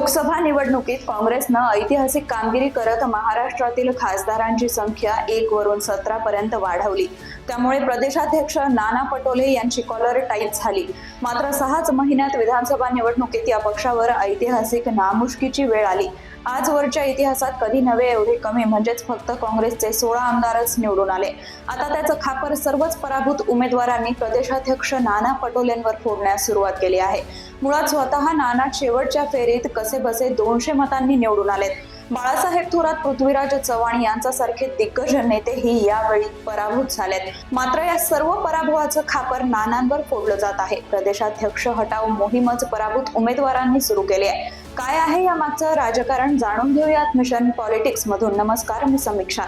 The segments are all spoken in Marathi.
लोकसभा निवडणुकीत काँग्रेसनं ऐतिहासिक कामगिरी करत महाराष्ट्रातील खासदारांची संख्या एक वरून सतरा पर्यंत वाढवली. त्यामुळे प्रदेशाध्यक्ष नाना पटोले यांची कॉलर टाईट झाली. मात्र सहाच महिन्यात विधानसभा निवडणुकीत या पक्षावर ऐतिहासिक नामुष्कीची वेळ आली. आजवरच्या इतिहासात कधी नव्हे एवढे कमी. म्हणजेच फक्त काँग्रेसचे सोळा आमदारच निवडून आले. आता त्याचं खापर सर्वच पराभूत उमेदवारांनी प्रदेशाध्यक्ष नाना पटोलेंवर फोडण्यास सुरुवात केली आहे. मुळात स्वतः नाना शेवटच्या फेरीत कसे बसे दोनशे मतांनी निवडून आलेत. बाळासाहेब थोरात पृथ्वीराज चव्हाण यांच्यासारखे दिग्गज नेतेही यावेळी पराभूत झालेत. मात्र या सर्व पराभवाचं खापर नानांवर फोडलं जात आहे. प्रदेशाध्यक्ष हटाव मोहीमच पराभूत उमेदवारांनी सुरू केली आहे. काय आहे या मागचं राजकारण जाणून घेऊयात मिशन पॉलिटिक्स मधून. नमस्कार मी समीक्षा.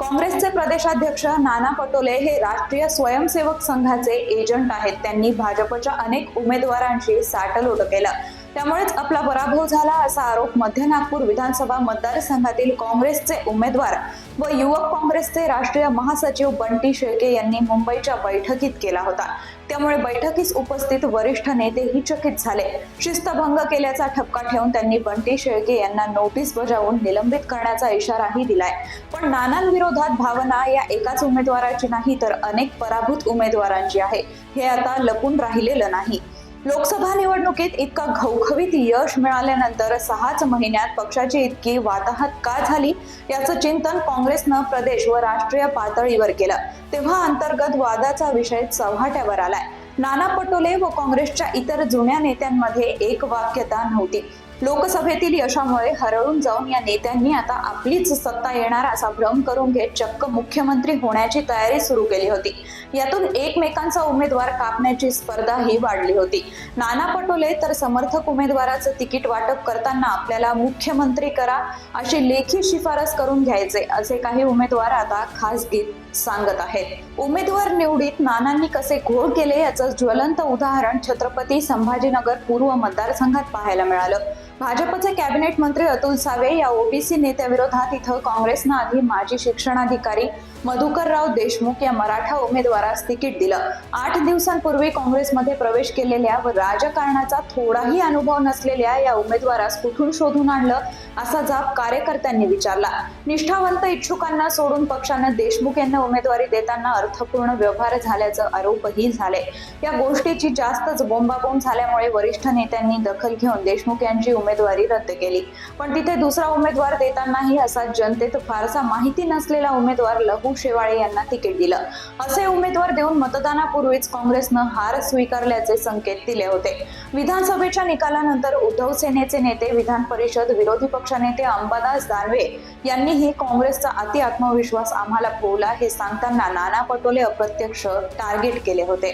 काँग्रेसचे प्रदेशाध्यक्ष नाना पटोले हे राष्ट्रीय स्वयंसेवक संघाचे एजंट आहेत. त्यांनी भाजपच्या अनेक उमेदवारांशी साटलोट केलं. त्यामुळेच आपला पराभव झाला असा आरोप मध्य नागपूर विधानसभा मतदारसंघातील काँग्रेसचे उमेदवार व युवक काँग्रेसचे राष्ट्रीय महासचिव बंटी शेळके यांनी मुंबईच्या बैठकीत केला होता. त्यामुळे बैठकीस उपस्थित वरिष्ठ नेतेही चकित झाले. शिस्तभंग केल्याचा ठपका ठेवून त्यांनी बंटी शेळके यांना नोटीस बजावून निलंबित करण्याचा इशाराही दिलाय. पण नानांविरोधात भावना या एकाच उमेदवाराची नाही तर अनेक पराभूत उमेदवारांची आहे. हे आता लपून राहिलेलं नाही. लोकसभा निवडणुकीत इतका घवघवीत यश मिळाल्यानंतर सहाच महिन्यात पक्षाची इतकी वाताहत का झाली याचं चिंतन काँग्रेसनं प्रदेश व राष्ट्रीय पातळीवर केलं. तेव्हा अंतर्गत वादाचा विषय चव्हाट्यावर आलाय. नाना पटोले व काँग्रेसच्या इतर जुन्या नेत्यांमध्ये एक वाक्यता नव्हती. लोकसभेतील यशामुळे हरळून जाऊन या नेत्यांनी आता आपलीच सत्ता येणार असा भ्रम करून घेत चक्क मुख्यमंत्री होण्याची तयारी सुरू केली होती. यातून एकमेकांचा उमेदवार कापण्याची स्पर्धा ही वाढली होती. नाना पटोले तर समर्थक उमेदवाराचं तिकीट वाटप करताना आपल्याला मुख्यमंत्री करा अशी लेखी शिफारस करून घ्यायचे असे काही उमेदवार आता खासगीत सांगत आहेत. उमेदवार निवडीत नानांनी कसे घोळ केले याचं ज्वलंत उदाहरण छत्रपती संभाजीनगर पूर्व मतदारसंघात पाहायला मिळालं. भाजपचे कॅबिनेट मंत्री अतुल सावे या ओबीसी नेत्याविरोधात इथं काँग्रेसनं आधी माजी शिक्षणाधिकारी मधुकरराव देशमुख या मराठा उमेदवारास तिकीट दिलं. आठ दिवसांपूर्वी काँग्रेसमध्ये प्रवेश केलेल्या व राजकारणाचा थोडाही अनुभव नसलेल्या या उमेदवारास कुठून शोधून आणलं असा जाब कार्यकर्त्यांनी विचारला. निष्ठावंत इच्छुकांना सोडून पक्षानं देशमुख यांना उमेदवारी देताना अर्थपूर्ण व्यवहार झाल्याचं आरोपही झाले. या गोष्टीची जास्तच बोंबाबोंब झाल्यामुळे वरिष्ठ नेत्यांनी दखल घेऊन देशमुख यांची उमेदवारी उमेदवारी रद्द केली. पण तिथे दुसरा उमेदवार देतानाही असा जनतेत फारसा माहिती नसलेला उमेदवार लहू शेवाळे यांना तिकीट दिलं. असे उमेदवार देऊन मतदानापूर्वीच काँग्रेसनं हार स्वीकारल्याचे संकेत दिले होते. विधानसभेच्या निकालानंतर उद्धव सेनेचे नेते विधान परिषद विरोधी पक्षनेते अंबादास दानवे यांनीही काँग्रेसचा अति आत्मविश्वास आम्हाला भोवला हे सांगताना नाना पटोले अप्रत्यक्ष टार्गेट केले होते.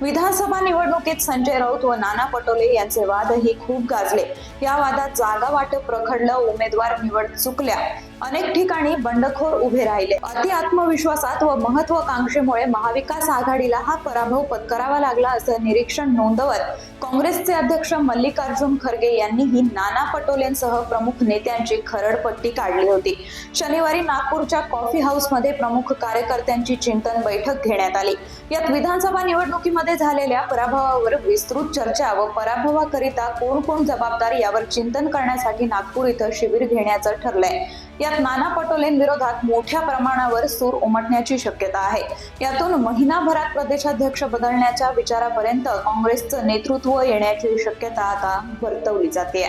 विधानसभा निवडणुकीत संजय राऊत व नाना पटोले यांचे वादही खूप गाजले. या वादात जागा वाटप रखडलं उमेदवार निवड चुकल्या. अनेक ठिकाणी बंडखोर उभे राहिले. अति आत्मविश्वासात व महत्वाकांक्षेमुळे महाविकास आघाडीला हा पराभव पत्करावा लागला असं निरीक्षण नोंदवत काँग्रेसचे अध्यक्ष मल्लिकार्जुन खरगे यांनीही नाना पटोलेंसह प्रमुख नेत्यांची खरडपट्टी काढली होती. शनिवारी नागपूरच्या कॉफी हाऊसमध्ये प्रमुख कार्यकर्त्यांची चिंतन बैठक घेण्यात आली. यात विधानसभा निवडणुकीमध्ये झालेल्या पराभवावर विस्तृत चर्चा व पराभवाकरिता कोण कोण जबाबदार यावर चिंतन करण्यासाठी नागपूर इथं शिबिर घेण्याचं ठरलंय. यात नाना पटोलेंविरोधात मोठ्या प्रमाणावर सूर उमटण्याची शक्यता आहे. यातून महिनाभरात प्रदेशाध्यक्ष बदलण्याच्या विचारापर्यंत काँग्रेसचं नेतृत्व येण्याची शक्यता आता वर्तवली जाते